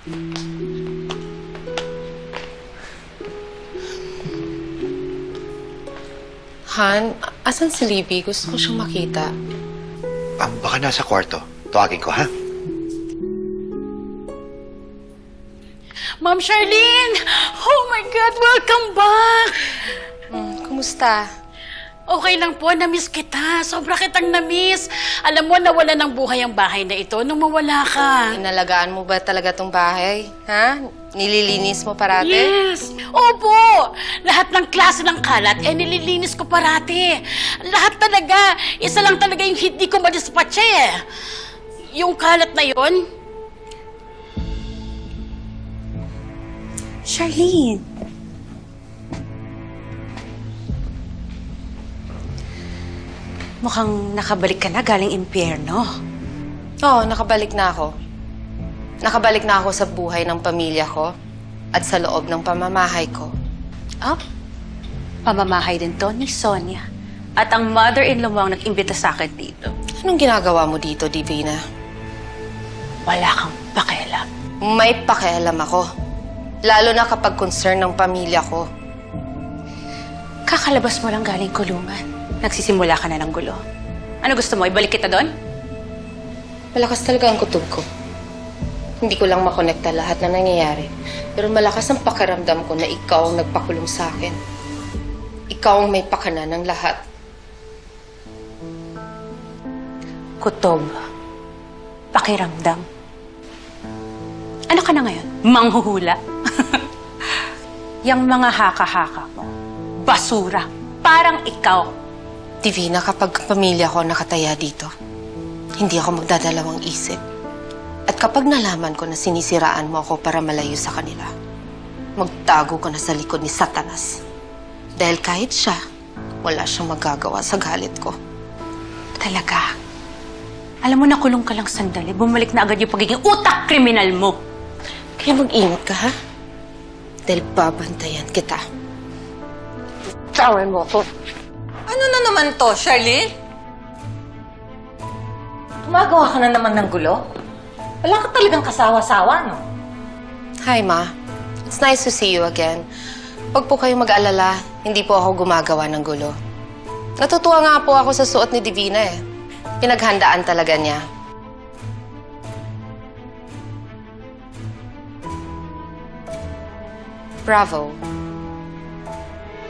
Han, asan si Libby? Gusto ko siyang makita. Ah, baka nasa kwarto. Tawagin ko, ha? Ma'am Charlene! Oh my God, welcome back! Hmm, kumusta? Okay lang po, na-miss kita. Sobra kitang na-miss. Alam mo, nawala ng buhay ang bahay na ito nung mawala ka. Inalagaan mo ba talaga tong bahay? Ha? Nililinis mo parate? Yes! Opo! Lahat ng klase ng kalat, eh nililinis ko parati. Lahat talaga. Isa lang talaga yung hindi ko madispatcha eh. Yung kalat na yon, Charlene. Mukhang nakabalik ka na galing impyerno. Oo, nakabalik na ako. Nakabalik na ako sa buhay ng pamilya ko at sa loob ng pamamahay ko. Oh, pamamahay din to ni Sonia. At ang mother-in-law mo ang nag-imbita sa akin dito. Anong ginagawa mo dito, Divina? Wala kang pakialam. May pakialam ako. Lalo na kapag concern ng pamilya ko. Kakalabas mo lang galing kulungan. Nagsisimula ka na ng gulo. Ano gusto mo? Ibalik kita doon? Malakas talaga ang kutob ko. Hindi ko lang makonekta lahat na nangyayari. Pero malakas ang pakiramdam ko na ikaw ang nagpakulong sa akin. Ikaw ang may pakana ng lahat. Kutob. Pakiramdam. Ano ka na ngayon? Manghuhula? Yang mga haka-haka mo. Basura. Parang ikaw. Divina, kapag pamilya ko ang nakataya dito, hindi ako magdadalawang isip. At kapag nalaman ko na sinisiraan mo ako para malayo sa kanila, magtago ko na sa likod ni Satanas. Dahil kahit siya, wala siyang magagawa sa galit ko. Talaga. Alam mo, nakulong ka lang sandali. Bumalik na agad yung pagiging utak kriminal mo. Kaya mag-ingat ka, ha? Dahil babantayan kita. Tawan mo ako. Ano na naman to, Charlene? Gumagawa ka na naman ng gulo? Wala ka talagang kasawa-sawa, no? Hi, Ma. It's nice to see you again. Huwag po kayong mag-alala, hindi po ako gumagawa ng gulo. Natutuwa nga po ako sa suot ni Divina eh. Pinaghandaan talaga niya. Bravo.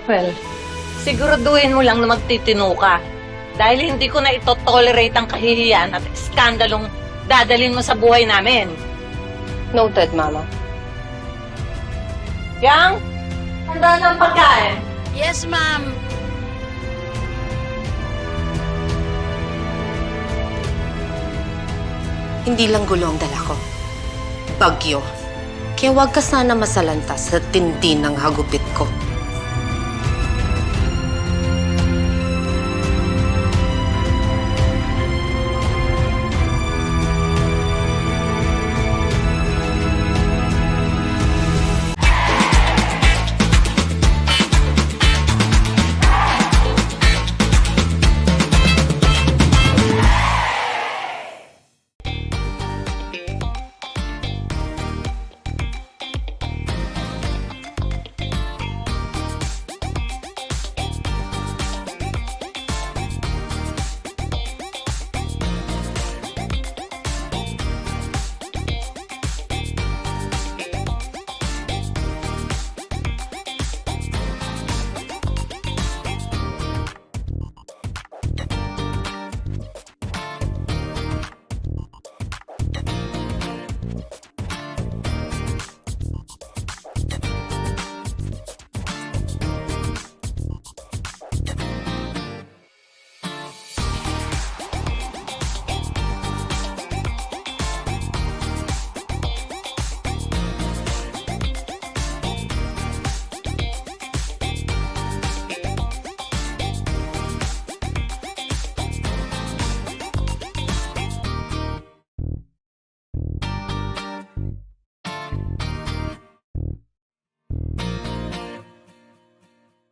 Well, siguraduhin mo lang na magtitino ka. Dahil hindi ko na ito tolerate ang kahihiyan at skandalong dadalhin mo sa buhay namin. Noted, Mama. Yang, handa ng pagkain. Yes, ma'am. Hindi lang gulo ang dala ko. Bagyo. Kaya huwag ka sana masalanta sa tindi ng hagupit ko.